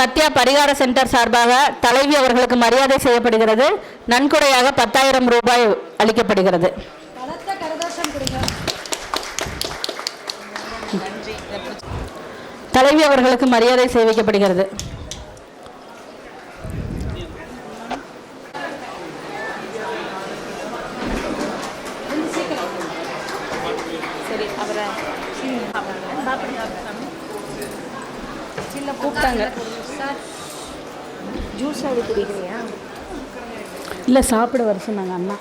சத்யா பரிகார சென்டர் சார்பாக தலைவி அவர்களுக்கு மரியாதை செய்யப்படுகிறது. நன்கொடையாக பத்தாயிரம் ரூபாய் அளிக்கப்படுகிறது. தலைவி அவர்களுக்கு மரியாதை செய்விக்கப்படுகிறது. கூப்பிட்டாங்க ஜூஸ் அது குடிக்கிறியா இல்லை சாப்பிட வர சொன்னாங்க அண்ணா.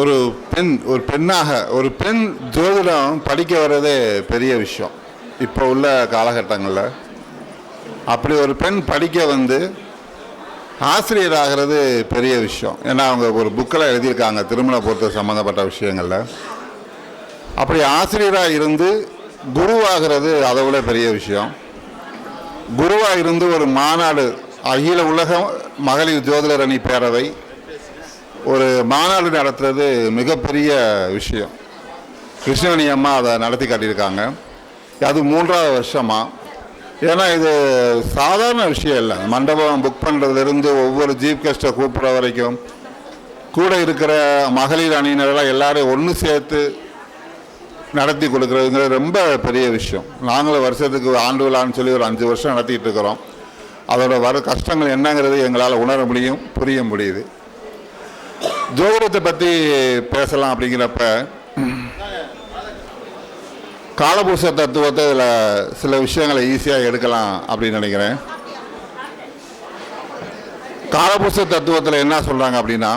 ஒரு பெண் ஒரு பெண்ணாக ஒரு பெண் ஜோதிடம் படிக்க வர்றதே பெரிய விஷயம். இப்போ உள்ள காலகட்டங்களில். அப்படி ஒரு பெண் படிக்க வந்து ஆசிரியர் ஆகிறது பெரிய விஷயம். ஏன்னா அவங்க ஒரு புக்கில் எழுதியிருக்காங்க திருமண பொறுத்த சம்மந்தப்பட்ட விஷயங்களில். அப்படி ஆசிரியராக இருந்து குருவாகிறது அதை விட பெரிய விஷயம். குருவாக இருந்து ஒரு மாநாடு அகில உலக மகளிர் ஜோதிடர் அணி பேரவை ஒரு மாநாடு நடத்துறது மிகப்பெரிய விஷயம். கிருஷ்ணவேணி அம்மா அதை நடத்தி காட்டியிருக்காங்க. அது மூன்றாவது வருஷமாக ஏன்னா இது சாதாரண விஷயம் இல்லை. மண்டபம் புக் பண்ணுறதுலேருந்து ஒவ்வொரு ஜீப் கெஸ்ட்டை கூப்பிட்ற வரைக்கும் கூட இருக்கிற மகளிர் அணியினரெல்லாம் எல்லோரும் ஒன்று சேர்த்து நடத்தி கொடுக்குறதுங்கிறது ரொம்ப பெரிய விஷயம். நாங்களும் வருஷத்துக்கு ஆண்டு விழான்னு சொல்லி ஒரு அஞ்சு வருஷம் நடத்திட்டு இருக்கிறோம். அதோட வர கஷ்டங்கள் என்னங்கிறது எங்களால் உணர முடியும் புரிய முடியுது. ஜோதிடத்தை பற்றி பேசலாம் அப்படிங்கிறப்ப காலபூச தத்துவத்தை இதில் சில விஷயங்களை ஈஸியாக எடுக்கலாம் அப்படின்னு நினைக்கிறேன். காலபூச தத்துவத்தில் என்ன சொல்கிறாங்க அப்படின்னா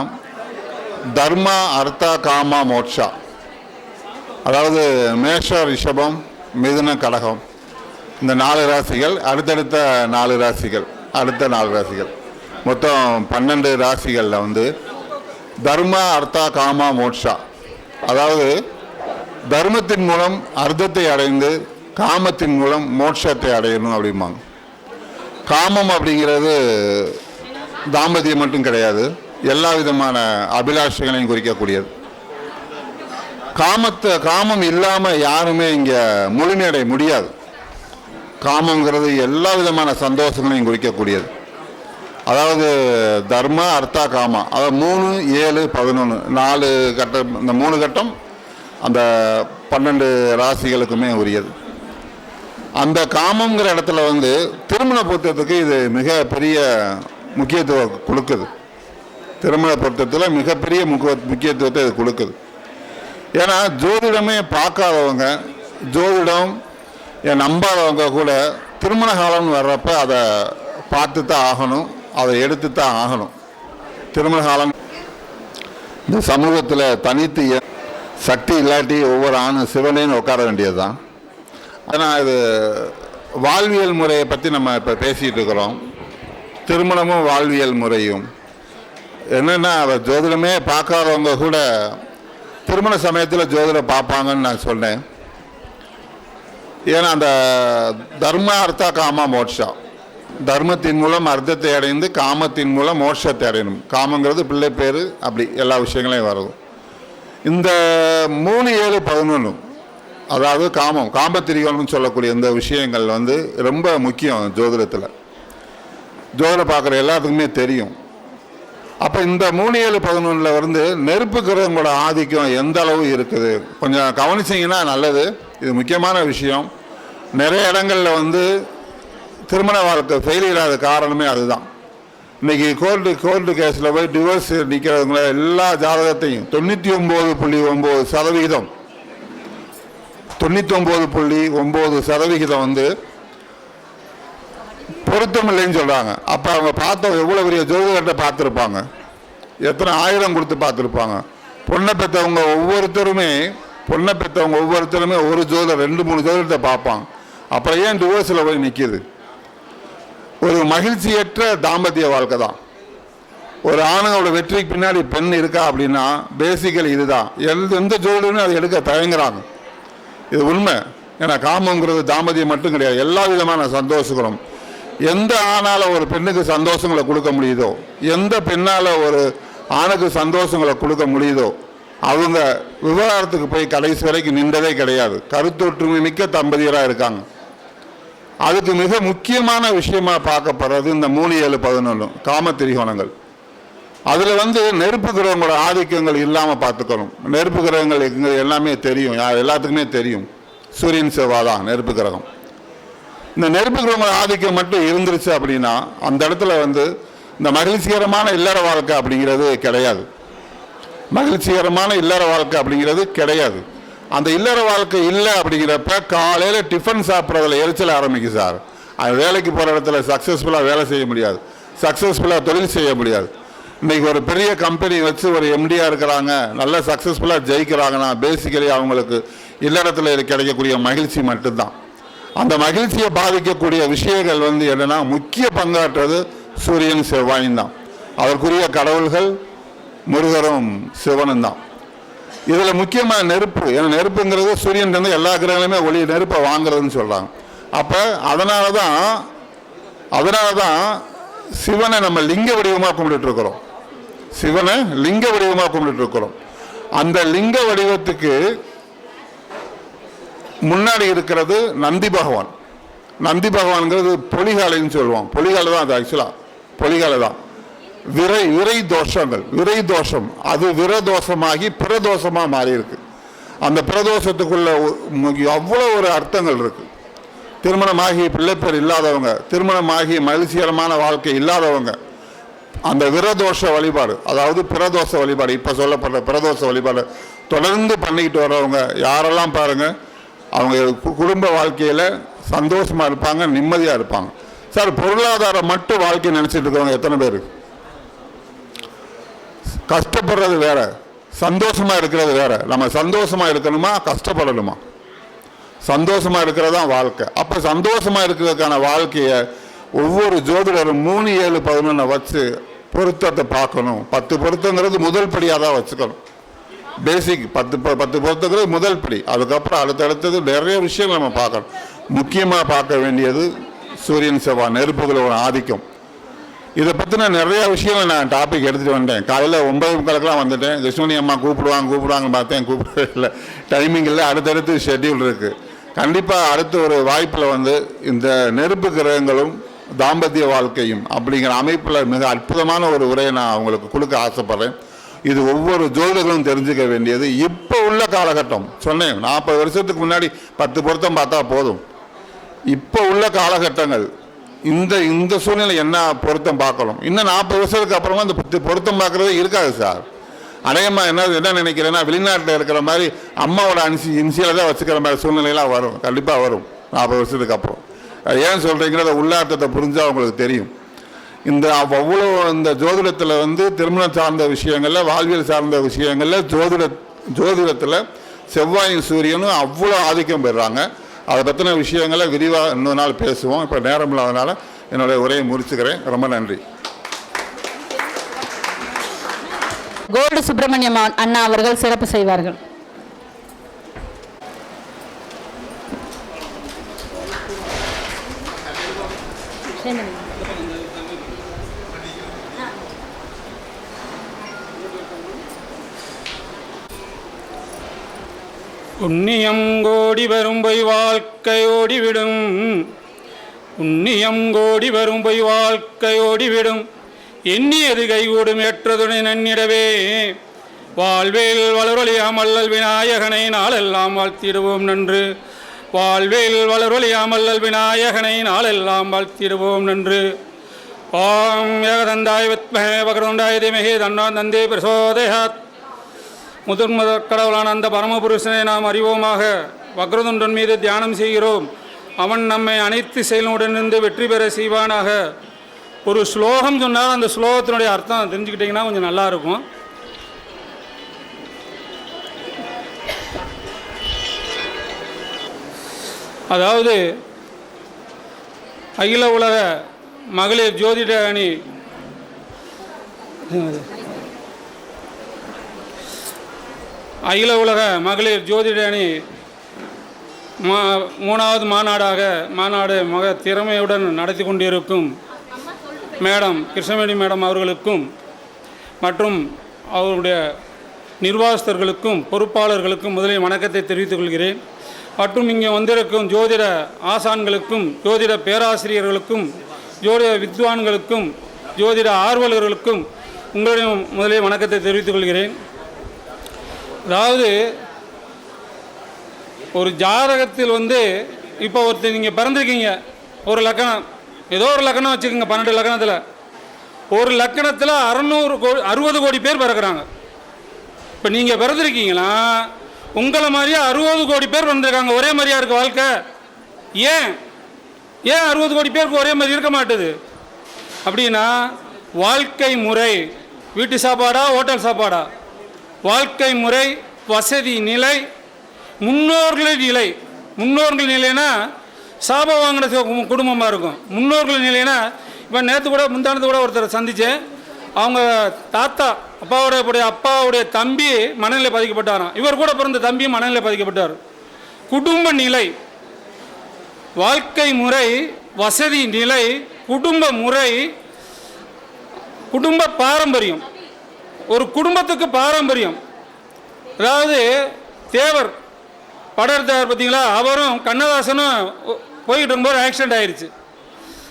தர்மா அர்த்தா காமா மோட்சா. அதாவது மேஷ ரிஷபம் மிதுன கழகம் இந்த நாலு ராசிகள் அடுத்தடுத்த நாலு ராசிகள் அடுத்த நாலு ராசிகள். மொத்தம் பன்னெண்டு ராசிகளில் வந்து தர்ம அர்த்தா காமா மோட்சா. அதாவது தர்மத்தின் மூலம் அர்த்தத்தை அடைந்து காமத்தின் மூலம் மோட்சத்தை அடையணும் அப்படிம்பாங்க. காமம் அப்படிங்கிறது தாம்பத்தியம் மட்டும் கிடையாது. எல்லா விதமான அபிலாஷங்களையும் குறிக்கக்கூடியது. காமத்தை காமம் இல்லாமல் யாருமே இங்கே முழுமையடைய முடியாது. காமங்கிறது எல்லா விதமான சந்தோஷங்களையும் குறிக்கக்கூடியது. அதாவது தர்ம அர்த்தா காமா. அதாவது மூணு ஏழு பதினொன்று நாலு கட்டம் இந்த மூணு கட்டம் அந்த பன்னெண்டு ராசிகளுக்குமே உரியது. அந்த காமங்கிற இடத்துல வந்து திருமண பொருத்தத்துக்கு இது மிக பெரிய முக்கியத்துவம் கொடுக்குது. திருமண பொருத்தத்தில் மிகப்பெரிய முக்கிய முக்கியத்துவத்தை இது கொடுக்குது. ஏன்னா ஜோதிடமே பார்க்காதவங்க ஜோதிடம் என் நம்பாதவங்க கூட திருமண காலம்னு வர்றப்ப அதை பார்த்து தான் ஆகணும் அதை எடுத்து தான் ஆகணும். திருமண காலம் இந்த சமூகத்தில் தனித்து சக்தி இல்லாட்டி ஒவ்வொரு ஆணும் சிவனேன்னு உட்கார வேண்டியது தான் ஆனால் இது வாழ்வியல் முறையை பற்றி நம்ம இப்போ பேசிகிட்டு இருக்கிறோம். திருமணமும் வாழ்வியல் முறையும். என்னென்னா அதை ஜோதிடமே பார்க்காதவங்க கூட திருமண சமயத்தில் ஜோதிடம் பார்ப்பாங்கன்னு நான் சொன்னேன் ஏன்னா அந்த தர்ம அர்த்தா காமா மோட்சம் தர்மத்தின் மூலம் அர்த்தத்தை அடைந்து காமத்தின் மூலம் மோட்சத்தை அடையணும். காமங்கிறது பிள்ளை பேர் அப்படி எல்லா விஷயங்களையும் வரும் இந்த மூணு ஏழு பதினொன்று அதாவது காமம் காமத்திரிகோணம்னு சொல்லக்கூடிய இந்த விஷயங்கள் வந்து ரொம்ப முக்கியம் ஜோதிடத்தில். ஜோதிடம் பார்க்குற எல்லாத்துக்குமே தெரியும். அப்போ இந்த மூணு ஏழு பதினொன்றில் வந்து நெருப்புக்கிறவங்களோட ஆதிக்கம் எந்த அளவு இருக்குது? கொஞ்சம் கவனிச்சிங்கன்னா நல்லது. இது முக்கியமான விஷயம். நிறைய இடங்களில் வந்து திருமண வாழ்க்கை ஃபெயிலியர் ஆகிற காரணமே அதுதான். இன்னைக்கு கோர்ட்டு கோர்ட்டு கேஸில் போய் டிவோர்ஸ் நிற்கிறவங்கள எல்லா ஜாதகத்தையும் தொண்ணூற்றி ஒம்பது புள்ளி ஒம்பது சதவிகிதம். தொண்ணூற்றி ஒம்பது புள்ளி ஒம்பது சதவிகிதம் வந்து பொருத்தம் இல்லைன்னு சொல்கிறாங்க அப்போ அவங்க பார்த்த எவ்வளோ பெரிய ஜோதிடர்கிட்ட பார்த்துருப்பாங்க. எத்தனை ஆயிரம் கொடுத்து பார்த்துருப்பாங்க. பொண்ணை பெற்றவங்க ஒவ்வொருத்தருமே பொண்ணை பெற்றவங்க ஒவ்வொருத்தருமே ஒரு ஜோதிடர் ரெண்டு மூணு ஜோதிடத்தை பார்ப்பாங்க. அப்புறம் ஏன் டிவோர்ஸில் போய் நிற்கிது ஒரு மகிழ்ச்சியற்ற தாம்பத்திய வாழ்க்கை தான். ஒரு ஆணோட வெற்றிக்கு பின்னாடி பெண் இருக்கா அப்படின்னா பேசிக்கல் இதுதான். எந்த எந்த ஜோதிடமே அதை எடுக்க தயங்குறாங்க. இது உண்மை. ஏன்னா காமங்கிறது தாம்பத்தியம் மட்டும் கிடையாது. எல்லா விதமான சந்தோஷங்களும். எந்த ஆணால் ஒரு பெண்ணுக்கு சந்தோஷங்களை கொடுக்க முடியுதோ எந்த பெண்ணால் ஒரு ஆணுக்கு சந்தோஷங்களை கொடுக்க முடியுதோ அவங்க விவகாரத்துக்கு போய் கடைசி வரைக்கும் நின்றதே கிடையாது. கருத்தொற்றுமை மிக்க தம்பதியராக இருக்காங்க. அதுக்கு மிக முக்கியமான விஷயமா பார்க்கப்படுறது இந்த மூணு ஏழு பதினொன்று காம திரிகோணங்கள் அதில் வந்து நெருப்பு கிரகங்களோட ஆதிக்கங்கள் இல்லாமல் பார்த்துக்கணும். நெருப்பு கிரகங்கள் எல்லாமே தெரியும். யார் எல்லாத்துக்குமே தெரியும். சூரியன் செவ்வாய் தான் நெருப்பு கிரகம். இந்த நெருப்பு கிரகங்களோட ஆதிக்கம் மட்டும் இருந்துருச்சு அப்படின்னா அந்த இடத்துல வந்து இந்த மகிழ்ச்சிகரமான இல்லற வாழ்க்கை அப்படிங்கிறது கிடையாது. மகிழ்ச்சிகரமான இல்லற வாழ்க்கை அப்படிங்கிறது கிடையாது. அந்த இல்லற வாழ்க்கை இல்லை அப்படிங்கிறப்ப காலையில் டிஃபன் சாப்பிட்றதுல எரிச்சல் ஆரம்பிக்கும் சார். அது வேலைக்கு போகிற இடத்துல சக்ஸஸ்ஃபுல்லாக வேலை செய்ய முடியாது. சக்ஸஸ்ஃபுல்லாக தொழில் செய்ய முடியாது. இன்றைக்கி ஒரு பெரிய கம்பெனி வச்சு ஒரு எம்டியாக இருக்கிறாங்க. நல்ல சக்ஸஸ்ஃபுல்லாக ஜெயிக்கிறாங்கன்னா பேசிக்கலி அவங்களுக்கு இல்லறத்தில் கிடைக்கக்கூடிய மகிழ்ச்சி மட்டும்தான். அந்த மகிழ்ச்சியை பாதிக்கக்கூடிய விஷயங்கள் வந்து என்னன்னா முக்கிய பங்காற்றுறது சூரியன் செவ்வாயும் தான். அதற்குரிய கடவுள்கள் முருகரும் சிவனும் தான். இதில் முக்கியமாக நெருப்பு ஏன்னா நெருப்புங்கிறது சூரியன் இருந்து எல்லா கிரகங்களுமே ஒளி நெருப்பை வாங்குறதுன்னு சொல்கிறாங்க அப்போ அதனால தான் அதனால தான் சிவனை நம்ம லிங்க வடிவமாக கும்பிட்டுட்டுருக்கறோம். சிவனை லிங்க வடிவமாக கும்பிட்டுட்டு இருக்கிறோம் அந்த லிங்க வடிவத்துக்கு முன்னாடி இருக்கிறது நந்தி பகவான். நந்தி பகவான்ங்கிறது பொலிகாலைன்னு சொல்லுவோம். பொலிகாலை தான் அது ஆக்சுவலாக பொலிகாலை தான். விரை விரை தோஷங்கள். விரை தோஷம். அது விரதோஷமாகி பிரதோஷமாக மாறியிருக்கு. அந்த பிரதோஷத்துக்குள்ள அவ்வளோ ஒரு அர்த்தங்கள் இருக்குது திருமணமாகி பிள்ளைப்பேர் இல்லாதவங்க திருமணமாகி மகிழ்ச்சிகரமான வாழ்க்கை இல்லாதவங்க அந்த விரதோஷ வழிபாடு அதாவது பிரதோஷ வழிபாடு இப்போ சொல்லப்பட்ட பிரதோஷ வழிபாடு தொடர்ந்து பண்ணிக்கிட்டு வர்றவங்க யாரெல்லாம் பாருங்கள் அவங்க கு- குடும்ப வாழ்க்கையில் சந்தோஷமாக இருப்பாங்க நிம்மதியாக இருப்பாங்க. சார் பொருளாதாரம் மட்டும் வாழ்க்கை நினச்சிட்டு இருக்கிறவங்க எத்தனை பேர்? கஷ்டப்படுறது வேற. சந்தோஷமாக இருக்கிறது வேற. நம்ம சந்தோஷமாக இருக்கணுமா கஷ்டப்படணுமா? சந்தோஷமாக இருக்கிறது தான் வாழ்க்கை. அப்போ சந்தோஷமாக இருக்கிறதுக்கான வாழ்க்கையை ஒவ்வொரு ஜோதிடரும் மூணு ஏழு பதினொன்று வச்சு பொருத்தத்தை பார்க்கணும். பத்து பொருத்தங்கிறது முதல் படியாக தான் வச்சுக்கணும். பேசிக் பத்து ப- பத்து பொருத்தங்கிறது முதல் படி. அதுக்கப்புறம் அடுத்தடுத்தது நிறைய விஷயங்கள் நம்ம பார்க்கணும். முக்கியமாக பார்க்க வேண்டியது சூரியன் செவ்வாய் நெருப்புகளோட ஆதிக்கம். இதை பற்றின நிறைய விஷயங்கள் நான் டாபிக் எடுத்துகிட்டு வந்தேன் காலையில் ஒன்பது முக்காலுக்கெல்லாம் வந்துட்டேன். கிருஷ்ணனி அம்மா கூப்பிடுவாங்க கூப்பிடுவாங்க பார்த்தேன் கூப்பிடவே இல்லை. டைமிங் இல்லை அடுத்தடுத்து ஷெட்யூல் இருக்குது கண்டிப்பாக அடுத்த ஒரு வாய்ப்பில் வந்து இந்த நெருப்பு கிரகங்களும் தாம்பத்திய வாழ்க்கையும் அப்படிங்கிற அமைப்பில் மிக அற்புதமான ஒரு உரையை நான் அவங்களுக்கு கொடுக்க ஆசைப்பட்றேன். இது ஒவ்வொரு ஜோதிடர்களும் தெரிஞ்சுக்க வேண்டியது. இப்போ உள்ள காலகட்டம் சொன்னேன் நாற்பது வருஷத்துக்கு முன்னாடி பத்து பொருத்தம் பார்த்தா போதும். இப்போ உள்ள காலகட்டங்கள் இந்த இந்த சூழ்நிலை என்ன பொருத்தம் பார்க்கணும்? இன்னும் நாற்பது வருஷத்துக்கு அப்புறமா இந்த பத்து பொருத்தம் பார்க்குறதே இருக்காது சார். அநேகமாக என்ன என்ன நினைக்கிறேன்னா வெளிநாட்டில் இருக்கிற மாதிரி அம்மாவோட அன்சி இன்சியலை தான் வச்சுக்கிற மாதிரி சூழ்நிலையெல்லாம் வரும். கண்டிப்பாக வரும் நாற்பது வருஷத்துக்கு அப்புறம். ஏன் சொல்கிறீங்கிறத உள்ளார்த்தத்தை புரிஞ்சால் உங்களுக்கு தெரியும். இந்த அவ்வளோ இந்த ஜோதிடத்தில் வந்து திருமணம் சார்ந்த விஷயங்களில் வாழ்வியல் சார்ந்த விஷயங்களில் ஜோதிட ஜோதிடத்தில் செவ்வாயும் சூரியனும் அவ்வளோ ஆதிக்கம் பெறுறாங்க அதை பற்றின விஷயங்களை விரிவாக இன்னொரு நாள் பேசுவோம். இப்போ நேரம் இல்லாதனால என்னுடைய உரையை முடிச்சுக்கிறேன். ரொம்ப நன்றி. கோல்டு சுப்பிரமணியம் அண்ணா அவர்கள் சிறப்பு செய்வார்கள். புண்ணியம் கோடி வரும் பொய் வாழ்க்கை ஓடிவிடும். புண்ணியம் கோடி வரும் பொய் வாழ்க்கை ஓடிவிடும். எண்ணியது கைகூடும் ஏற்றதுணை நன்னிடவே. வாழ்வேல் வளரொலியாமல்லல் விநாயகனை நாளெல்லாம் வாழ்த்திடுவோம் நன்று. வாழ்வேல் வளரொலியாமல்லல் விநாயகனை நாளெல்லாம் வாழ்த்திடுவோம் நன்று. ஓம் ஏகதந்தாய் வித்மஹே வகரந்தாய் திமஹே தன்னோ நந்தே பிரசோதயாத். முதன் கடவுளான அந்த பரமபுருஷனை நாம் அறிவோமாக. வக்ரதுண்டன் மீது தியானம் செய்கிறோம். அவன் நம்மை அனைத்து செயலுடனிருந்து வெற்றி பெற செய்வானாக. ஒரு ஸ்லோகம் சொன்னால் அந்த ஸ்லோகத்தினுடைய அர்த்தம் தெரிஞ்சுக்கிட்டிங்கன்னா கொஞ்சம் நல்லா இருக்கும். அதாவது அகில உலக மகளிர் ஜோதிட அணி. அகில உலக மகளிர் ஜோதிட அணி மா மூணாவது மாநாடாக மாநாடு மக திறமையுடன் நடத்தி கொண்டிருக்கும் மேடம் கிருஷ்ணவேணி மேடம் அவர்களுக்கும் மற்றும் அவருடைய நிர்வாகஸ்தர்களுக்கும் பொறுப்பாளர்களுக்கும் முதலில் வணக்கத்தை தெரிவித்துக் கொள்கிறேன். மற்றும் இங்கே வந்திருக்கும் ஜோதிட ஆசான்களுக்கும் ஜோதிட பேராசிரியர்களுக்கும் ஜோதிட வித்வான்களுக்கும் ஜோதிட ஆர்வலர்களுக்கும் உங்களிடம் முதலில் வணக்கத்தை தெரிவித்துக் கொள்கிறேன். அதாவது ஒரு ஜாதகத்தில் வந்து இப்போ ஒருத்தர் நீங்கள் பிறந்திருக்கீங்க ஒரு லக்கணம் ஏதோ ஒரு லக்கணம் வச்சுக்கோங்க பன்னெண்டு லக்கணத்தில். ஒரு லக்கணத்தில் அறநூறு கோடி அறுபது கோடி பேர் பிறக்கிறாங்க. இப்போ நீங்கள் பிறந்திருக்கீங்களா உங்களை மாதிரியே அறுபது கோடி பேர் பிறந்திருக்காங்க ஒரே மாதிரியா இருக்குது வாழ்க்கை? ஏன்? ஏன் அறுபது கோடி பேருக்கு ஒரே மாதிரி இருக்க மாட்டுது? அப்படின்னா வாழ்க்கை முறை வீட்டு சாப்பாடா ஹோட்டல் சாப்பாடா? வாழ்க்கை முறை வசதி நிலை முன்னோர்களின் நிலை. முன்னோர்கள் நிலைனா சாபம் வாங்கின குடும்பமாக இருக்கும். முன்னோர்கள் நிலைனா இப்போ நேற்று கூட முந்தானத்து கூட ஒருத்தர் சந்தித்தேன் அவங்க தாத்தா அப்பாவுடைய உடைய அப்பாவுடைய தம்பி மனநிலை பாதிக்கப்பட்டாராம். இவர் கூட பிறந்த தம்பி மனநிலை பாதிக்கப்பட்டார். குடும்ப நிலை. வாழ்க்கை முறை வசதி நிலை குடும்ப முறை குடும்ப பாரம்பரியம். ஒரு குடும்பத்துக்கு பாரம்பரியம். அதாவது தேவர் படர் தேவர் பார்த்தீங்களா? அவரும் கண்ணதாசனும் ஒ- போயிட்டு இருக்கும்போது ஆக்சிடென்ட் ஆயிடுச்சு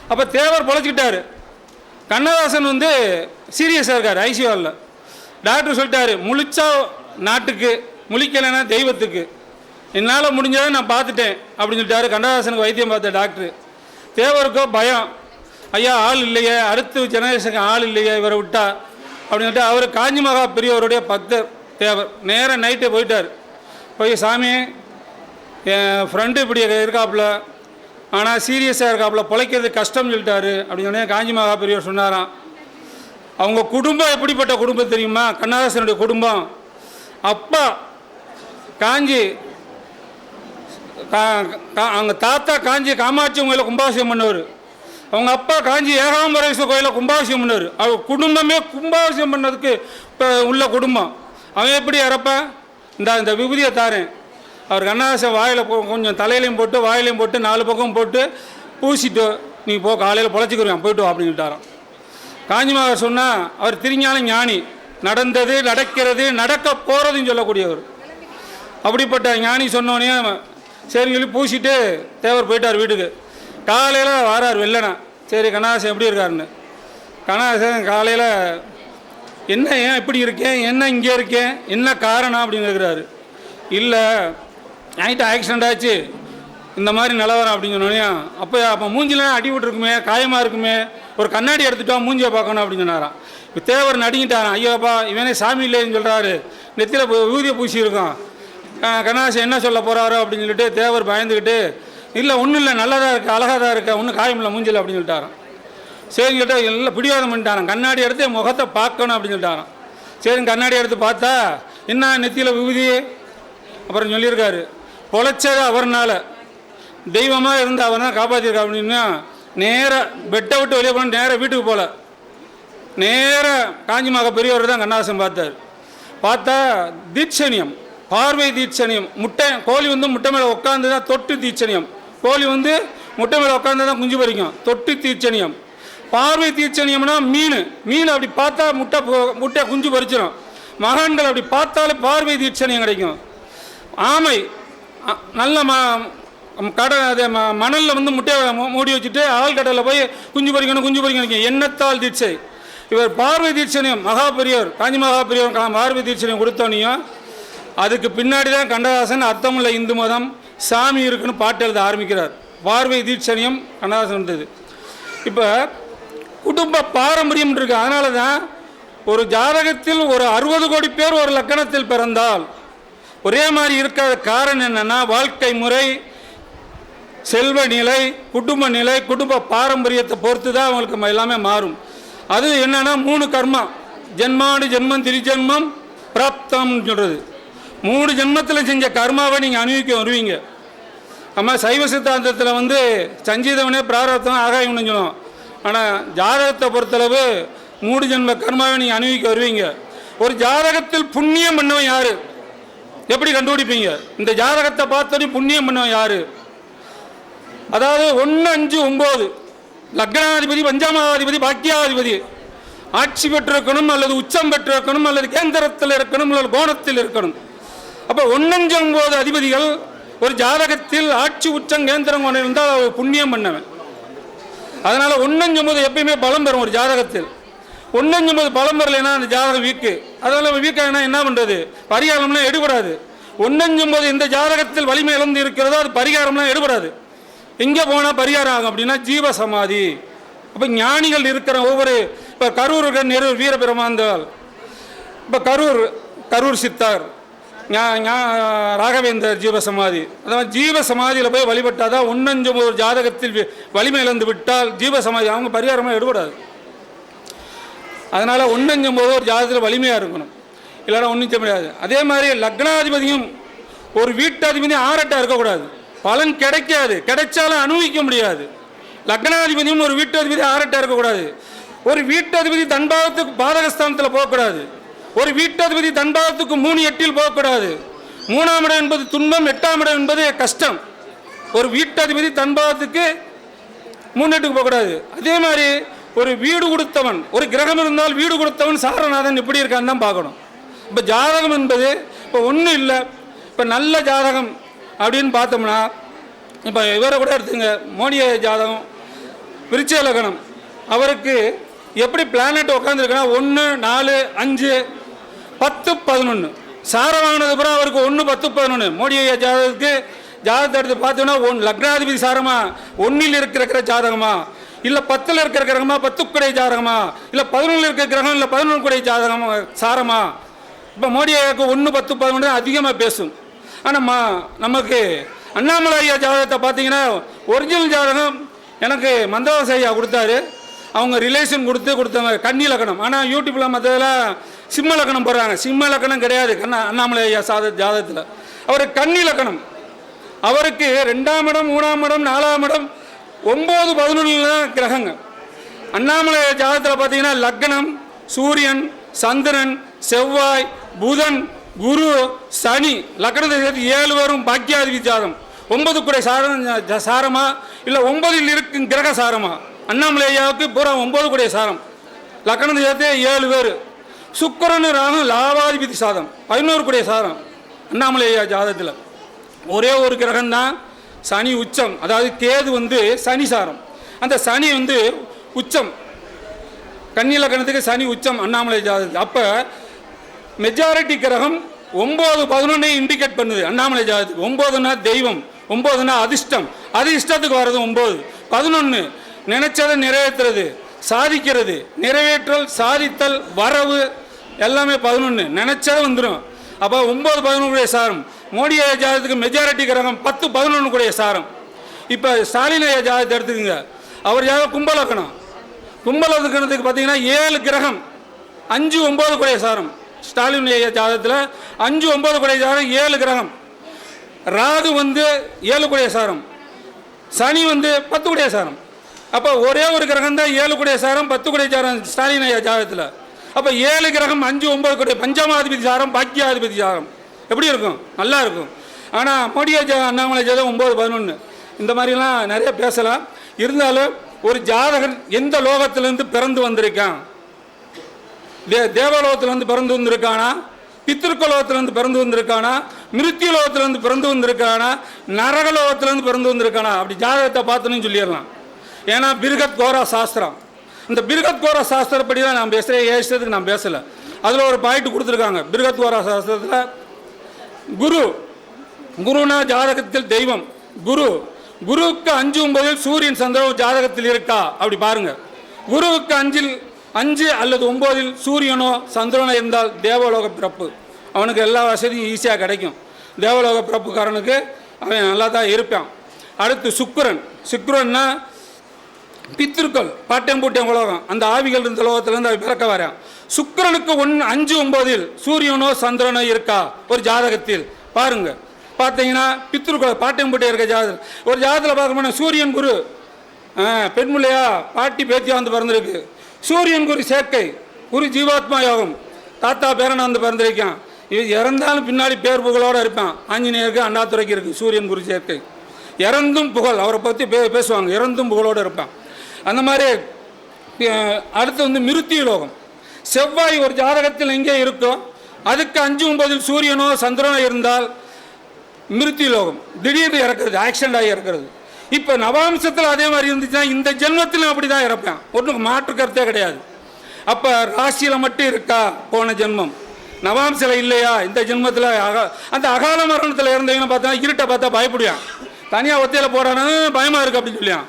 அப்போ தேவர் பொழைச்சிக்கிட்டாரு. கண்ணதாசன் வந்து சீரியஸாக இருக்கார் ஐசியூவில் டாக்டர் சொல்லிட்டாரு முழிச்சா நாட்டுக்கு முழிக்கலைன்னா தெய்வத்துக்கு. என்னால் முடிஞ்சதை நான் பார்த்துட்டேன் அப்படின்னு சொல்லிட்டாரு கண்ணதாசனுக்கு வைத்தியம் பார்த்த டாக்டர் தேவருக்கோ பயம். ஐயா ஆள் இல்லையே அடுத்த ஜெனரேஷனுக்கு ஆள் இல்லையே இவரை விட்டா. அப்படின்னு சொல்லிட்டு அவர் காஞ்சி மகா பெரியவருடைய பக்தர் தேவர். நேராக நைட்டு போயிட்டார். போய் சாமி என் ஃப்ரெண்டு இப்படி இருக்காப்புல. ஆனால் சீரியஸாக இருக்காப்புல. பிழைக்கிறது கஷ்டம்னு சொல்லிட்டாரு. அப்படின்னு சொன்னே காஞ்சி மகா பெரியவர் சொன்னாராம். அவங்க குடும்பம் எப்படிப்பட்ட குடும்பம் தெரியுமா? கண்ணதாசனுடைய குடும்பம். அப்பா காஞ்சி கா- அவங்க தாத்தா காஞ்சி காமாட்சி உங்களை கும்பாசியம் பண்ணவர். அவங்க அப்பா காஞ்சி ஏகாம்பரேஸ்வர கோயிலில் கும்பாபிஷேகம் பண்ணார். அவர் குடும்பமே கும்பாபிஷேகம் பண்ணதுக்கு இப்போ உள்ள குடும்பம். அவன் எப்படி இறப்பான் இந்த இந்த விபூதியை தாரேன். அவர் கண்ணாசன் வாயில் கொஞ்சம் தலையிலையும் போட்டு வாயிலையும் போட்டு நாலு பக்கம் போட்டு பூசிட்டு நீ போ காலையில் பொழைச்சிக்கிருவேன் போய்ட்டு அப்படின்ட்டாரான் அப்படின்னு காஞ்சிமாவர் சொன்னால் அவர் திருஞான ஞானி. நடந்தது நடக்கிறது நடக்க போகிறதுன்னு சொல்லக்கூடியவர். அப்படிப்பட்ட ஞானி சொன்னோடனே சரின்னு சொல்லி பூசிட்டு தேவர் போயிட்டார் வீட்டுக்கு. காலையில் வாரார் வெள்ளனா. சரி கண்ணாசன் எப்படி இருக்காருன்னு. கண்ணாசன் காலையில் என்ன ஏன் இப்படி இருக்கேன் என்ன இங்கே இருக்கேன் என்ன காரணம்? அப்படின்னு இருக்கிறாரு இல்லை நைட்டு ஆக்சிடெண்ட் ஆச்சு. இந்த மாதிரி நிலவரம் அப்படின்னு சொன்னோன்னே அப்போ அப்போ மூஞ்சிலாம் அடி விட்டுருக்குமே காயமாக இருக்குமே? ஒரு கண்ணாடி எடுத்துட்டோம் மூஞ்சியை பார்க்கணும் அப்படின்னு சொன்னாராம். இப்போ தேவர் நடுங்கிட்டாரான் ஐயோப்பா இவனே சாமி இல்லைன்னு சொல்கிறாரு நெத்தியில் ஊதிய பூசி இருக்கான் கண்ணாசன் என்ன சொல்ல போகிறாரோ அப்படின்னு சொல்லிட்டு தேவர் பயந்துக்கிட்டு இல்லை ஒன்றும் இல்லை நல்லதாக இருக்குது அழகாக தான் இருக்குது ஒன்றும் காயம் இல்லை மூஞ்சில் அப்படின்னு சொல்லிட்டாரான் சரின்னு கேட்டால் எல்லாம் பிடிவாதம் பண்ணிட்டாரான் கண்ணாடி எடுத்து என் முகத்தை பார்க்கணும் அப்படின்னு சொல்லிட்டாரான் சரின்னு கண்ணாடி எடுத்து பார்த்தா என்ன நெத்தியில் விபூதி? அப்புறம் சொல்லியிருக்காரு பொழைச்சது அவர்னால். தெய்வமாக இருந்து அவர் தான் காப்பாற்றிருக்கா அப்படின்னா நேராக பெட்டை விட்டு வெளியே போன நேராக வீட்டுக்கு போகல நேராக காஞ்சிமாக பெரியவர் தான் கண்ணாசன் பார்த்தார். பார்த்தா தீட்சணியம் பார்வை தீட்சணியம் முட்டை கோழி வந்து முட்டை மேலே உட்காந்து தான் தொட்டு தீட்சணியம். கோழி வந்து முட்டை மேலே உட்காந்து தான் குஞ்சு பறிக்கும். தொட்டு தீர்ச்சனியம். பார்வை தீர்ச்சனியம்னா மீன். மீன் அப்படி பார்த்தா முட்டை முட்டை குஞ்சு பறிச்சிடும் மகான்கள் அப்படி பார்த்தாலே பார்வை தீட்சணியம் கிடைக்கும். ஆமை நல்ல ம கடை அதே ம மணலில் வந்து முட்டையை மூடி வச்சுட்டு ஆழ்கடலில் போய் குஞ்சு பறிக்கணும் குஞ்சு பறிக்கணும் எண்ணத்தால் தீட்சை இவர் பார்வை தீட்சணியம் மகாபெரியவர் காஞ்சி மகாபெரியவர் பார்வை தீட்சணியம் கொடுத்தோனையும் அதுக்கு பின்னாடி தான் கண்டதாசன் அர்த்தமுள்ள இந்து மதம் சாமி இருக்குன்னு பாட்டு எழுத ஆரம்பிக்கிறார். பார்வை தீட்சணியம் கண்ணதாசன் இருந்தது இப்போ குடும்ப பாரம்பரியம் இருக்கு. அதனால தான் ஒரு ஜாதகத்தில் ஒரு அறுபது கோடி பேர் ஒரு லக்கணத்தில் பிறந்தால் ஒரே மாதிரி இருக்காத காரணம் என்னென்னா வாழ்க்கை முறை செல்வ நிலை குடும்ப நிலை குடும்ப பாரம்பரியத்தை பொறுத்து தான் அவங்களுக்கு ம- எல்லாமே மாறும். அது என்னென்னா மூணு கர்மா. ஜென்மாடு ஜென்மம் திருஜென்மம் பிராப்தம்னு சொல்கிறது மூணு ஜென்மத்தில் செஞ்ச கர்மாவை நீங்கள் அனுபவிக்க வருவீங்க. நம்ம சைவ சித்தாந்தத்தில் வந்து சஞ்சீதவனே பிராரத்தம் ஆகாயம்னு சொல்லுவோம். ஆனால் ஜாதகத்தை பொறுத்தளவு மூடு ஜென்ம கர்மாவை நீங்கள் அணிவிக்க வருவீங்க. ஒரு ஜாதகத்தில் புண்ணியம் பண்ணவன் யார்? எப்படி கண்டுபிடிப்பீங்க? இந்த ஜாதகத்தை பார்த்தோன்னே புண்ணியம் பண்ணவன் யார்? அதாவது ஒன்று அஞ்சு ஒம்பது லக்னாதிபதி பஞ்சாமாதிபதி பாக்கியாதிபதி. ஆட்சி பெற்றிருக்கணும் அல்லது உச்சம் பெற்றிருக்கணும் அல்லது கேந்திரத்தில் இருக்கணும் அல்லது கோணத்தில் இருக்கணும். அப்போ ஒன்னஞ்சொம்போது அதிபதிகள் ஒரு ஜாதகத்தில் ஆட்சி உச்சம் கேந்திரம் இருந்தால் அவர் புண்ணியம் பண்ணவன். அதனால் ஒன்றஞ்சும் போது எப்பயுமே பலம் பெறும் ஒரு ஜாதகத்தில். ஒன்றஞ்சும் போது பலம் பெறலைன்னா அந்த ஜாதகம் வீக்கு. அதனால் வீக்கானா என்ன பண்ணுறது பரிகாரம்லாம் எடுபடாது. ஒன்னஞ்சொம்போது இந்த ஜாதகத்தில் வலிமை இழந்து இருக்கிறதோ அது பரிகாரம்லாம் எடுபடாது. எங்கே போனால் பரிகாரம் ஆகும் அப்படின்னா ஜீவ சமாதி அப்போ ஞானிகள் இருக்கிற ஒவ்வொரு இப்போ கரூர் நெரு வீரபிரமாந்தால் இப்போ கரூர் கரூர் சித்தார். ராகவேந்தர் ஜீவசமாதி. அதாவது ஜீவசமாதியில் போய் வழிபட்டால் தான் ஒன்னஞ்சம் ஒரு ஜாதகத்தில் வலிமை இழந்து விட்டால் ஜீவசமாதி. அவங்க பரிகாரமாக எடுபடாது. அதனால் ஒன்னஞ்சும் போது ஒரு ஜாதகத்தில் வலிமையாக இருக்கணும். இல்லைனா ஒன்றும் செய்ய முடியாது. அதே மாதிரி லக்னாதிபதியும் ஒரு வீட்டாதிபதியும் ஆரட்டாக இருக்கக்கூடாது. பலன் கிடைக்காது. கிடைச்சாலும் அனுபவிக்க முடியாது. லக்னாதிபதியும் ஒரு வீட்டாதிபதி ஆரட்டாக இருக்கக்கூடாது. ஒரு வீட்டாதிபதி தன்பாவத்துக்கு பாதகஸ்தானத்தில் போகக்கூடாது. ஒரு வீட்டதிபதி தன்பாதத்துக்கு மூணு எட்டில் போகக்கூடாது. மூணாம் இடம் என்பது துன்பம் எட்டாம் இடம் என்பது கஷ்டம். ஒரு வீட்டதிபதி தன்பாதத்துக்கு மூணு எட்டுக்கு போகக்கூடாது. அதே மாதிரி ஒரு வீடு கொடுத்தவன் ஒரு கிரகம் இருந்தால் வீடு கொடுத்தவன் சாரநாதன் எப்படி இருக்கான்னு தான் பார்க்கணும். இப்போ ஜாதகம் என்பது இப்போ ஒன்றும் இல்லை. இப்போ நல்ல ஜாதகம் அப்படின்னு பார்த்தோம்னா இப்போ இவரை கூட எடுத்துங்க. மோடிய ஜாதகம் விருச்சிக லக்னம். அவருக்கு எப்படி பிளானட் உட்காந்துருக்குன்னா ஒன்று நாலு அஞ்சு பத்து பதினொன்று சாரம் வாங்கினதுக்கு அப்புறம் அவருக்கு ஒன்று பத்து பதினொன்று மோடி ஐயா ஜாதகத்துக்கு ஜாதகத்தை எடுத்து பார்த்தோன்னா ஒன் லக்னாதிபதி சாரமா ஒன்றில் இருக்கிற ஜாதகமா? இல்லை பத்தில் இருக்கிற கிரகமா பத்துக்குடைய ஜாதகமா? இல்லை பதினொன்றில் இருக்கிற கிரகம் இல்லை பதினொன்று குடைய ஜாதகமா சாரமா? இப்போ மோடி ஐயாவுக்கு ஒன்று பத்து பதினொன்று அதிகமாக பேசும். ஆனால் மா நமக்கு அண்ணாமலை ஐயா ஜாதகத்தை பார்த்தீங்கன்னா ஒரிஜினல் ஜாதகம் எனக்கு மந்தவாச ஐயா கொடுத்தாரு. அவங்க ரிலேஷன் கொடுத்து கொடுத்தாங்க கன்னி லக்கணம் ஆனால் யூடியூப்பில் மற்றதெல்லாம் சிம்ம லக்கணம் போடுறாங்க. சிம்ம லக்கணம் கிடையாது. கண்ணா அண்ணாமலை ஐயா சாத ஜாதத்தில் அவர் கன்னி லக்கணம். அவருக்கு ரெண்டாம் இடம் மூணாம் இடம் நாலாம் இடம் ஒம்பது பதினொன்று தான் கிரகங்க அண்ணாமலை ஜாதத்தில் பார்த்தீங்கன்னா லக்னம் சூரியன் சந்திரன் செவ்வாய் புதன் குரு சனி. லக்னத்தை சேர்த்து ஏழு வரும் பாக்கியாதிபதி ஜாதம் ஒன்பது குறை சாரம் சாரமா? இல்லை ஒன்பதில் இருக்கும் கிரக சாரமா? அண்ணாமலையாவுக்கு பூரா ஒன்பது கூடிய சாரம். லக்னத்தை சேர்த்து ஏழு பேர். சுக்கரனு ராகு லாபாதிபதி சாதம். பதினோரு கூடிய சாதம். அண்ணாமலை ஜாதத்தில் ஜாதகத்தில். ஒரே ஒரு கிரகம் தான் சனி உச்சம். அதாவது கேது வந்து சனி சாரம். அந்த சனி வந்து உச்சம். கன்னி கணத்துக்கு சனி உச்சம் அண்ணாமலை ஜாதகத்துக்கு அப்போ மெஜாரிட்டி கிரகம் ஒம்பது பதினொன்னே இண்டிகேட் பண்ணுது. அண்ணாமலை ஜாதகத்துக்கு. ஒம்போதுனா தெய்வம் ஒம்போதுனா அதிர்ஷ்டம். அதிர்ஷ்டத்துக்கு வர்றது ஒம்பது பதினொன்று நினைச்சதை நிறைவேற்றுறது சாதிக்கிறது. நிறைவேற்றல் சாதித்தல் வரவு எல்லாமே பதினொன்று நினச்சா வந்துடும் அப்போ ஒம்பது பதினொன்றுடைய சாரம். மோடி ஜாதகத்துக்கு மெஜாரிட்டி கிரகம் பத்து பதினொன்று கூடிய சாரம். இப்போ ஸ்டாலின் ஐயா ஜாதகத்தை எடுத்துக்கோங்க. அவர் ஜாதகம் கும்பலக்கணம். கும்பலக்கணத்துக்கு பார்த்தீங்கன்னா ஏழு கிரகம் அஞ்சு ஒம்பது கூடிய சாரம். ஸ்டாலின் ஐயா ஜாதகத்தில் அஞ்சு ஒம்பது கூடிய சாரம் ஏழு கிரகம். ராகு வந்து ஏழு குடைய சாரம். சனி வந்து பத்து கூடிய சாரம். அப்போ ஒரே ஒரு கிரகம் தான் ஏழு கூடிய சாரம் பத்து கூடிய சாரம் ஸ்டாலின் ஐயா ஜாதகத்தில். அப்போ ஏழு கிரகம் அஞ்சு ஒன்பது கோடி பஞ்சமாதிபதி சாரம் பாக்கியாதிபதி சாரம். எப்படி இருக்கும்? நல்லா இருக்கும். ஆனால் மோடியா ஜா அண்ணாமலை ஜாதகம் ஒம்பது பதினொன்று இந்த மாதிரிலாம் நிறைய பேசலாம். இருந்தாலும் ஒரு ஜாதகன் எந்த லோகத்திலேருந்து பிறந்து வந்திருக்கான்? தே தேவலோகத்திலேருந்து பிறந்து வந்திருக்கானா? பித்திருக்கலோகத்திலேருந்து பிறந்து வந்திருக்கானா? மிருத்திய லோகத்திலேருந்து பிறந்து வந்திருக்கானா? நரகலோகத்திலேருந்து பிறந்து வந்திருக்கானா? அப்படி ஜாதகத்தை பார்த்துன்னு சொல்லிடலாம். ஏன்னா பிருகத் கோரா சாஸ்திரம். இந்த பிருகத் கோரா சாஸ்திரப்படி தான் நான் பேசுகிறேன் ஏசத்துக்கு நான் பேசலை. அதில் ஒரு பாயிண்ட் கொடுத்துருக்காங்க. பிருகத் கோரா சாஸ்திரத்தில் குரு குருனா ஜாதகத்தில் தெய்வம். குரு குருவுக்கு அஞ்சு ஒன்பதில் சூரியன் சந்திரன் ஜாதகத்தில் இருக்கா? அப்படி பாருங்க. குருவுக்கு அஞ்சில் அஞ்சு அல்லது ஒம்போதில் சூரியனோ சந்திரனோ இருந்தால் தேவலோக பிறப்பு. அவனுக்கு எல்லா வசதியும் ஈஸியாக கிடைக்கும். தேவலோக பிறப்புக்காரனுக்கு அவன் நல்லா தான் இருப்பான். அடுத்து சுக்கரன். சுக்கரன்னா பித்திருக்கள் பாட்டியம் பூட்டியம் உலகம். அந்த ஆவிகள் இருந்த லோகத்திலேருந்து அவர் பிறக்க வரான் சுக்கிரனுக்கு ஒன் அஞ்சு ஒன்பதில் சூரியனோ சந்திரனோ இருக்கா? ஒரு ஜாதகத்தில். பாருங்க. பார்த்தீங்கன்னா பித்திருக்கள் பாட்டியம் பூட்டியம் இருக்க ஜாதகம் ஒரு ஜாதகத்தில் பார்க்கணும்னா சூரியன் குரு. பெண்முலையா பாட்டி பேத்தியா வந்து பிறந்திருக்கு. சூரியன் குரு சேர்க்கை. குரு ஜீவாத்மா யோகம் தாத்தா பேரன் வந்து பிறந்திருக்கான். இது இறந்தாலும் பின்னாடி பேர் புகழோடு இருப்பான். ஆஞ்சநேயருக்கு அண்ணாத்துறைக்கு இருக்குது சூரியன் குரு சேர்க்கை. இறந்தும் புகழ். அவரை பற்றி பே பேசுவாங்க. இறந்தும் புகழோடு இருப்பான். அந்த மாதிரி அடுத்து வந்து மிருத்திய லோகம். செவ்வாய் ஒரு ஜாதகத்தில் எங்கே இருக்கோ அதுக்கு அஞ்சு ஒன்பதில் சூரியனோ சந்திரனோ இருந்தால் மிருத்தி லோகம். திடீர்னு இறக்குறது ஆக்சிடென்ட் ஆகி இறக்குறது. இப்போ நவாம்சத்தில் அதே மாதிரி இருந்துச்சுன்னா இந்த ஜென்மத்திலும் அப்படி தான் இறப்பேன். ஒன்றுக்கு மாற்று கருத்தே கிடையாது. அப்போ ராசியில் மட்டும் இருக்கா போன ஜென்மம்? நவாம்சில் இல்லையா? இந்த ஜென்மத்தில் அகா அந்த அகால மரணத்தில் இருந்தவங்க பார்த்தா இருட்டை பார்த்தா பயப்படுவான். தனியாக ஒத்தையில் போடானு பயமாக இருக்குது அப்படின்னு சொல்லியான்.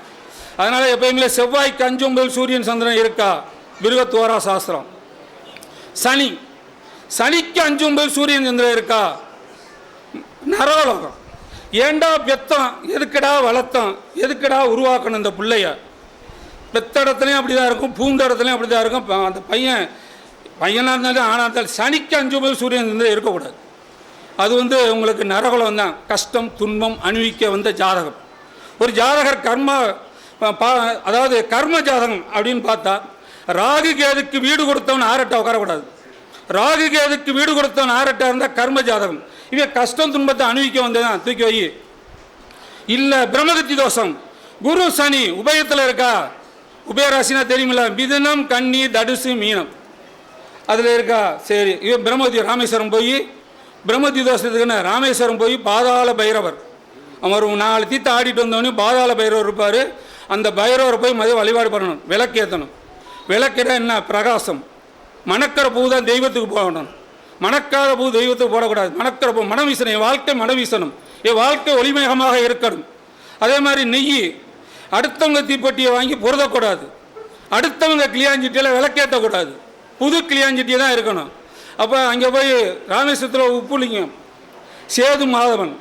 அதனால் எப்பயுமே செவ்வாய்க்கு அஞ்சு சூரியன் சந்திரன் இருக்கா? மிருகத்துவரா சாஸ்திரம். சனி. சனிக்கு அஞ்சு சூரியன் சந்திரன் இருக்கா? நரகலோகம். ஏண்டா பெத்தம்? எதுக்கடா வளர்த்தம்? எதுக்கடா உருவாக்கணும் இந்த பிள்ளைய? பெத்த இடத்துலையும் அப்படி தான் இருக்கும் பூந்த இடத்துலையும் அப்படி தான் இருக்கும் அந்த பையன் பையனாக இருந்தாலும் ஆணாக இருந்தாலும் சனிக்கு அஞ்சு ஒன்பது சூரியன் சந்திரன் இருக்கக்கூடாது. அது வந்து உங்களுக்கு நரகுலம் தான் கஷ்டம் துன்பம் அணிவிக்க வந்த ஜாதகம். ஒரு ஜாதகர் கர்ம அதாவது கர்ம ஜாதகம் அப்படின்னு பார்த்தா ராகு கேதுக்கு வீடு கொடுத்தவன் ஆரட்டை உட்காரக்கூடாது. ராகு கேதுக்கு வீடு கொடுத்தவன் ஆரட்டா இருந்தால் கர்ம ஜாதகம் இவன் கஷ்டம் துன்பத்தை அணிவிக்க வந்ததான் தூக்கி வை. இல்லை பிரம்மகத்தி தோஷம். குரு சனி உபயத்தில் இருக்கா? உபயராசினா தெரியுமில்ல. மிதுனம் கன்னி தடுசு மீனம். அதில் இருக்கா? சரி. இவன் பிரம்மதி ராமேஸ்வரம் போய் பிரம்மதி தோஷத்துக்குன்னு ராமேஸ்வரம் போய் பாதாள பைரவர். அவர் நாலு தீத்த ஆடிட்டு வந்தோடனே பாதாள பைரவர் இருப்பார். அந்த பைரவரை போய் மதியம் வழிபாடு பண்ணணும் விளக்கேற்றணும் விளக்கிட என்ன? பிரகாசம். மணக்கிற பூ தான் தெய்வத்துக்கு போகணும். மணக்காத பூ தெய்வத்துக்கு போடக்கூடாது. மணக்கிற பூ மனம் வீசணும். என் வாழ்க்கை மனம் வீசணும். என் வாழ்க்கை ஒளிமயமாக இருக்கணும். அதே மாதிரி நெய். அடுத்தவங்க தீப்பெட்டியை வாங்கி பொருதக்கூடாது. அடுத்தவங்க கிளியாஞ்சிட்டியில் விளக்கேற்றக்கூடாது புது கிளியாஞ்சிட்டியை தான் இருக்கணும். அப்போ அங்கே போய் ராமேஸ்வரத்தில் உப்புலிங்கம் சேது மாதவன்.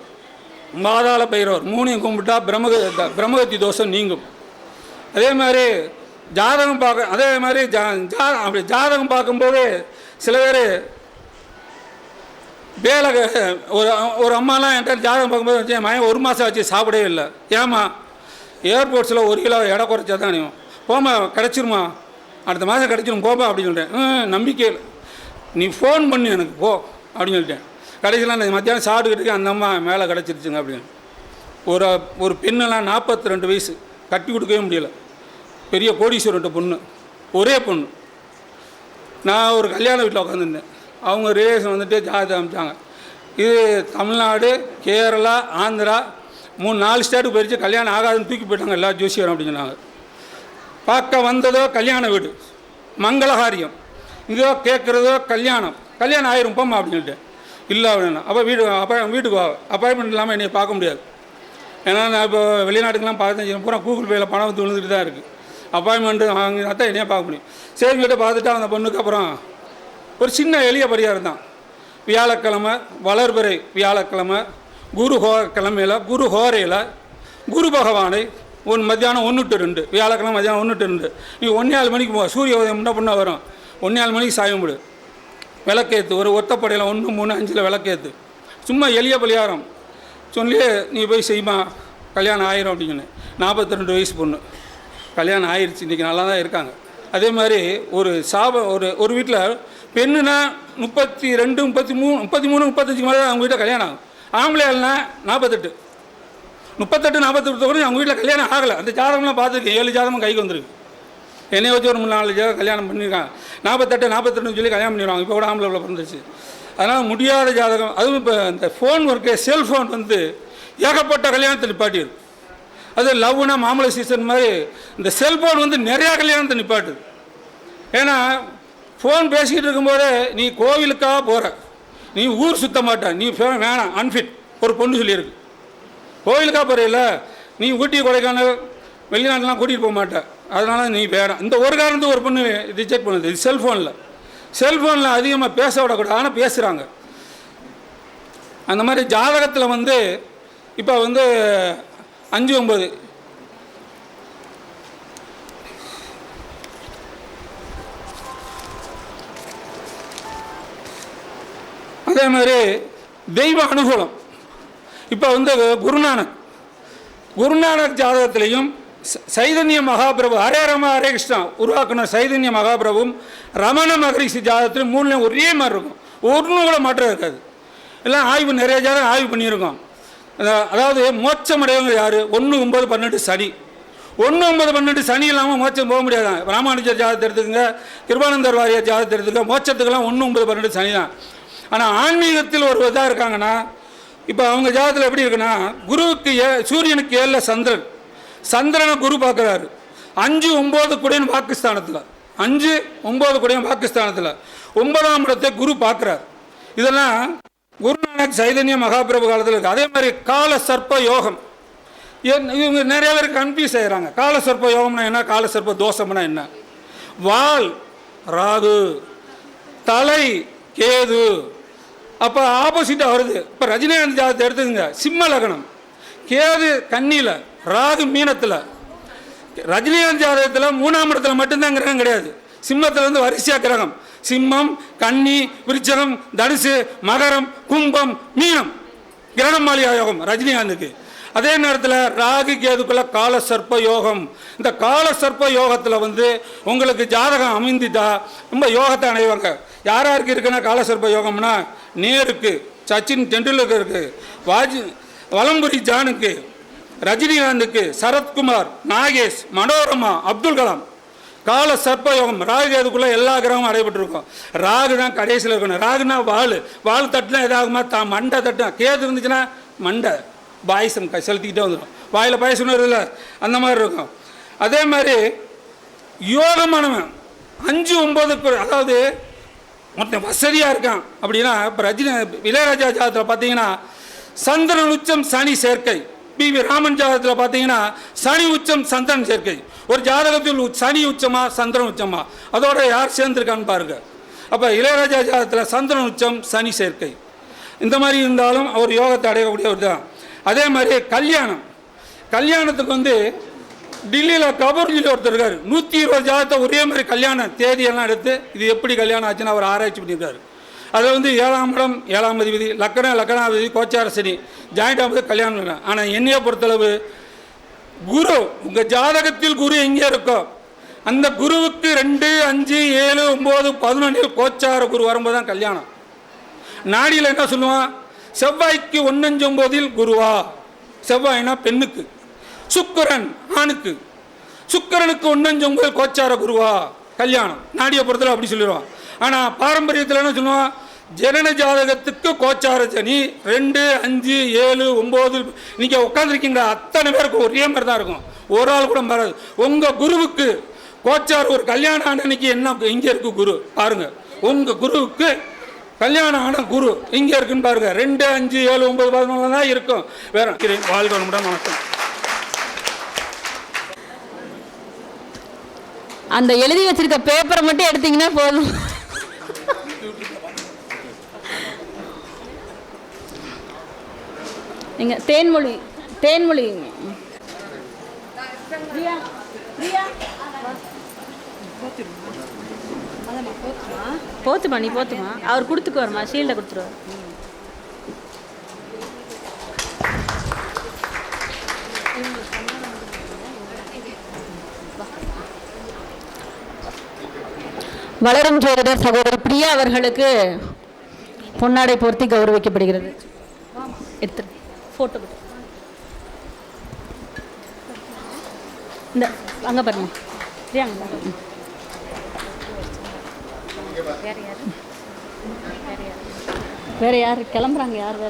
மாதாள பைரவர். மூணையும் கும்பிட்டா பிரம்மக பிரம்மகத்தி தோஷம் நீங்கும். அதே மாதிரி ஜாதகம் பார்க்க அதே மாதிரி ஜா ஜா அப்படி ஜாதகம் பார்க்கும்போது சில பேர் வேலை ஒரு ஒரு அம்மாலாம் என்கிட்ட ஜாதகம் பார்க்கும்போது வச்சு, என் ஒரு மாதம் ஆச்சு சாப்பிடவே இல்லை. ஏமா ஏர்போர்ட்ஸில் ஒரு கிலோ எடை குறைச்சா தான் அணியும். போமா கிடச்சிருமா அடுத்த மாதம் கிடச்சிரும் போப்பா அப்படின்னு சொல்லிட்டேன். நம்பிக்கை இல்லை. நீ ஃபோன் பண்ணு எனக்கு போ அப்படின்னு சொல்லிட்டேன். கடைசியில் நான் மத்தியானம் சாப்பிட்டுக்கிட்டு அந்த அம்மா மேலே கிடச்சிருச்சுங்க அப்படின்னு. ஒரு ஒரு பெண்ணெல்லாம் நாற்பத்தி ரெண்டு வயசு கட்டி கொடுக்கவே முடியல. பெரிய கோடீஸ்வரன்ட்ட பொண்ணு. ஒரே பொண்ணு. நான் ஒரு கல்யாண வீட்டில் உட்காந்துருந்தேன் அவங்க ரிலேஷன் வந்துட்டு ஜாதி அமைச்சாங்க. இது தமிழ்நாடு கேரளா ஆந்திரா மூணு நாலு ஸ்டேட்டுக்கு போயிடுச்சு கல்யாணம் ஆகாதுன்னு தூக்கி போயிட்டாங்க எல்லா ஜோசியரும் அப்படின்னு சொன்னாங்க. பார்க்க வந்ததோ கல்யாண வீடு. மங்களகாரியம். இதோ கேட்குறதோ கல்யாணம். கல்யாணம் ஆயிரும் போம்மா அப்படின்னு சொல்லிட்டு இல்லை அப்படின்னா அப்போ வீடு அப்போ வீட்டுக்கு வா. அப்பாயின்மெண்ட் இல்லாமல் என்னை பார்க்க முடியாது. ஏன்னா நான் இப்போ வெளிநாட்டுக்கெல்லாம் பார்த்தேன் பூரா கூகுள் பேயில் பணம் வந்து விழுந்துட்டு தான் இருக்குது அப்பாயின்மெண்ட்டு வாங்கினா தான் என்னையே பார்க்க முடியும்? சரி கிட்ட பார்த்துட்டா அந்த பொண்ணுக்கு அப்புறம் ஒரு சின்ன எளிய பரிகாரம் தான். வியாழக்கிழமை வளர்பிறை வியாழக்கிழமை குரு ஹோ கிழமையில் குரு ஹோரையில் குரு பகவானை ஒன் மத்தியானம் ஒன்று டு ரெண்டு வியாழக்கிழமை மத்தியானம் ஒன்று டு ரெண்டு. நீ ஒன்றே மணிக்கு போ சூரிய உதயம் என்ன பண்ண வரும். ஒன்றே மணிக்கு சாயம் விடு. விளக்கேற்று ஒரு ஒத்தப்படையில் ஒன்று மூணு அஞ்சில் விளக்கேற்று சும்மா எளிய பலியாரம் சொல்லி நீ போய் செய்யுமா கல்யாணம் ஆயிரும் அப்படின்னு நாற்பத்தி ரெண்டு வயசு பொண்ணு. கல்யாணம் ஆயிடுச்சு இன்றைக்கி நல்லா தான் இருக்காங்க. அதே மாதிரி ஒரு சாப ஒரு ஒரு வீட்டில் பெண்ணுனா முப்பத்தி ரெண்டு முப்பத்தி மூணு முப்பத்தி மூணு முப்பத்தஞ்சுக்கு மேலே அவங்க வீட்டில் கல்யாணம் ஆகும். ஆம்பளைனா நாற்பத்தெட்டு முப்பத்தெட்டு நாற்பத்தெட்டு கூட அவங்க வீட்டில் கல்யாணம் ஆகலை. அந்த ஜாதகம்லாம் பார்த்துருக்கேன். ஏழு ஜாதகம் கைக்கு வந்திருக்கு. என்னைய வச்சு ஒரு மூணு நாலு ஜாதகம் கல்யாணம் பண்ணியிருக்காங்க. நாற்பத்தெட்டு நாற்பத்தெட்டுன்னு சொல்லி கல்யாணம் பண்ணிடுவாங்க. இப்போ கூட ஆம்பளை உள்ள பிறந்துச்சு அதனால் முடியாத ஜாதகம். அதுவும் இப்போ இந்த ஃபோன் ஒர்க்கு செல்ஃபோன் வந்து ஏகப்பட்ட கல்யாணத்தை நிப்பாட்டியது அது லவ்னா மாமலை சீசன் மாதிரி இந்த செல்ஃபோன் வந்து நிறையா கல்யாணத்தை நிப்பாட்டுது. ஏன்னா ஃபோன் பேசிக்கிட்டு இருக்கும்போதே நீ கோவிலுக்காக போகிற நீ ஊர் சுத்த மாட்ட. நீ ஃபே- வேணாம் அன்ஃபிட் ஒரு பொண்ணு சொல்லியிருக்கு. கோவிலுக்காக போகிறீல்ல நீ ஊட்டி கொடைக்கானல் வெளிநாட்டுலாம் கூட்டிகிட்டு போக மாட்டேன் அதனால் நீ வேணாம். இந்த ஒரு காரணத்துக்கு ஒரு பொண்ணு ரிஜெக்ட் பண்ணுது. இது செல்ஃபோனில் செல்ஃபோனில் அதிகமாக பேச விடக்கூடாது ஆனால் பேசுகிறாங்க அந்த மாதிரி ஜாதகத்தில் வந்து இப்போ வந்து அஞ்சு ஒம்பது அதே மாதிரி தெய்வ அனுகூலம். இப்போ வந்து குருநானக். குருநானக் ஜாதகத்திலையும் ச- சைதன்ய மகாபிரபு ஹரே ரம ஹரே கிருஷ்ணா உருவாக்குன சைதன்ய மகாபிரபும் ரமண மகரிஷி ஜாதகத்திலும் மூணுலையும் ஒரே மாதிரி இருக்கும். ஒன்றும் கூட மாற்றம் இருக்காது. எல்லாம் ஆய்வு நிறைய ஜாதகம் ஆய்வு பண்ணியிருக்கோம். அதாவது மோட்சம் அடையவங்க யார்? ஒன்று ஒம்பது பன்னெண்டு சனி. ஒன்று ஒன்பது பன்னெண்டு சனி இல்லாமல் மோட்சம் போக முடியாது. ராமானுஜர் ஜாதகத்தை எடுத்துக்கங்க கிருபானந்தர் வாரியார் ஜாதகத்தை எடுத்துக்க மோட்சத்துக்கெல்லாம் ஒன்று ஒன்பது பன்னெண்டு சனி தான். ஆனால் ஆன்மீகத்தில் ஒரு இதாக இருக்காங்கன்னா இப்போ அவங்க ஜாதகத்தில் எப்படி இருக்குன்னா குருவுக்கு ஏ சூரியனுக்கு ஏழில் சந்திரன். சந்திரனை குரு பார்க்குறாரு. அஞ்சு ஒம்பது குடையின் பாகிஸ்தானத்தில் அஞ்சு ஒம்பது குடையின் பாகிஸ்தானத்தில் ஒன்பதாம் இடத்தை குரு பார்க்குறார். இதெல்லாம் குரு குருநானக் சைதன்ய மகாபிரபு காலத்தில் இருக்குது அதே மாதிரி கால சர்ப்ப யோகம். இவங்க நிறைய பேர் கன்ஃபியூஸ் ஆகிறாங்க கால சர்ப்ப யோகம்னா என்ன? கால சர்ப்ப தோஷம்னா என்ன? வால் ராகு. தலை கேது. அப்போ ஆப்போசிட்டாக வருது. இப்போ ரஜினிகாந்த் ஜாதகத்தை எடுத்துக்கங்க. சிம்ம லக்னம். கேது கன்னியில் ராகு மீனத்தில். ரஜினிகாந்த் ஜாதகத்தில் மூணாம் இடத்துல மட்டும்தான் கிரகம் கிடையாது. சிம்மத்தில் வந்து வரிசையாக கிரகம். சிம்மம் கன்னி விருச்சகம் தனுசு மகரம் கும்பம் மீனம். கிரகம் யோகம் ரஜினிகாந்துக்கு. அதே நேரத்தில் ராகு கேதுக்குள்ள கால சர்ப்ப யோகம். இந்த கால சர்ப்ப யோகத்தில் வந்து உங்களுக்கு ஜாதகம் அமைந்துட்டா ரொம்ப யோகத்தை அடைவாங்க. யார் யாருக்கு இருக்குன்னா கால சர்ப்ப யோகம்னா நேருக்கு சச்சின் டெண்டுல்கருக்கு வாஜி வலம்புரி ஜானுக்கு ரஜினிகாந்துக்கு சரத்குமார் நாகேஷ் மனோரமா அப்துல் கலாம். கால சர்ப்ப யோகம் ராகு கேதுக்குள்ள எல்லா கிரகமும் அடைபட்டிருக்கும். ராகு தான் கடைசியில் இருக்கணும். ராகுனா வாள் வால் தட்டினா எதாகுமா தான் மண்டை தட்டினா. கேது இருந்துச்சுன்னா மண்டை. பாயசம் க செலுத்திக்கிட்டே வந்துடும். வாயில் பாயசம் வருதுல்ல அந்த மாதிரி இருக்கும். அதே மாதிரி யோகமானவன் அஞ்சு ஒம்பதுக்கு அதாவது மொத்தம் வசதியாக இருக்கான் அப்படின்னா இப்போ ரஜினி இளையராஜா ஜாதகத்தில் பார்த்தீங்கன்னா சந்திரன் உச்சம் சனி சேர்க்கை. பி வி ராமன் ஜாதகத்தில் பார்த்தீங்கன்னா சனி உச்சம் சந்திரன் சேர்க்கை. ஒரு ஜாதகத்தில் சனி உச்சமா சந்திரன் உச்சமா? அதோட யார் சேர்ந்துருக்கான்னு பாருங்க. அப்போ இளையராஜா ஜாதகத்தில் சந்திரன் உச்சம் சனி சேர்க்கை. இந்த மாதிரி இருந்தாலும் அவர் யோகத்தை அடையக்கூடியவர் தான். அதே மாதிரி கல்யாணம். கல்யாணத்துக்கு வந்து டில்லியில் கபூர்ஜியில் ஒருத்தர் இருக்கார். நூற்றி இருபது ஜாதகத்தை ஒரே மாதிரி கல்யாணம் தேதியெல்லாம் எடுத்து இது எப்படி கல்யாணம் ஆச்சுன்னு அவர் ஆராய்ச்சி பண்ணியிருக்காரு. அதில் வந்து ஏழாம் இடம் ஏழாம் அதிபதி லக்கணம் லக்கணாதிபதி கோச்சார சனி. ஜாயிண்ட் ஆகும்போது கல்யாணம் பண்ணலாம் ஆனால் என்னையை பொறுத்தளவு குரு உங்கள் ஜாதகத்தில் குரு எங்கே இருக்கோ அந்த குருவுக்கு ரெண்டு அஞ்சு ஏழு ஒம்பது பதினொன்றில் கோச்சார குரு வரும்போது தான் கல்யாணம். நாடியில் என்ன சொல்லுவான்? செவ்வாய்க்கு ஒன்னஞ்சு ஒம்போதில் குருவா? செவ்வாய்னா பெண்ணுக்கு. சுக்கரன் ஆணுக்கு. சுக்கரனுக்கு ஒன்னஞ்சு ஒன்பது கோச்சார குருவா? கல்யாணம். நாடியை பொறுத்தல அப்படி சொல்லிடுவான். ஆனால் பாரம்பரியத்தில் என்ன சொல்லுவான்? ஜனன ஜாதகத்துக்கு கோச்சார சனி ரெண்டு அஞ்சு ஏழு ஒம்பது நீங்கள் உட்காந்துருக்கீங்க அத்தனை பேருக்கும் ஒரே மாதிரி தான் இருக்கும். ஒரு ஆள் கூட மாறாது உங்கள் குருவுக்கு கோச்சார் ஒரு கல்யாணம் ஆன என்ன இங்கே இருக்கு குரு? பாருங்க. உங்கள் குருவுக்கு கல்யாணம் ஆன குரு இங்கே இருக்குன்னு பாருங்க. ரெண்டு அஞ்சு ஏழு ஒம்பது பதினொன்று தான் இருக்கும். வேற வாழ்க வளமுடன் வணக்கம். அந்த எழுதி வச்சிருக்க பேப்பரை மட்டும் எடுத்தீங்கன்னா போதும். நீங்க தேன்மொழி தேன்மொழி. பிரியா பிரியா போத்துமா? நீ போத்துமா? அவர் கொடுத்துக்குவாருமா ஷீல்டை கொடுத்துருவார் வளரும் ஜோதிடர் சகோதரி பிரியா அவர்களுக்கு பொன்னாடை போர்த்தி கௌரவிக்கப்படுகிறது. எடுத்து ஃபோட்டோ இந்த அங்கே பாருங்க. சரியாங்க வேறு யார்? கிளம்புறாங்க யார் வேற?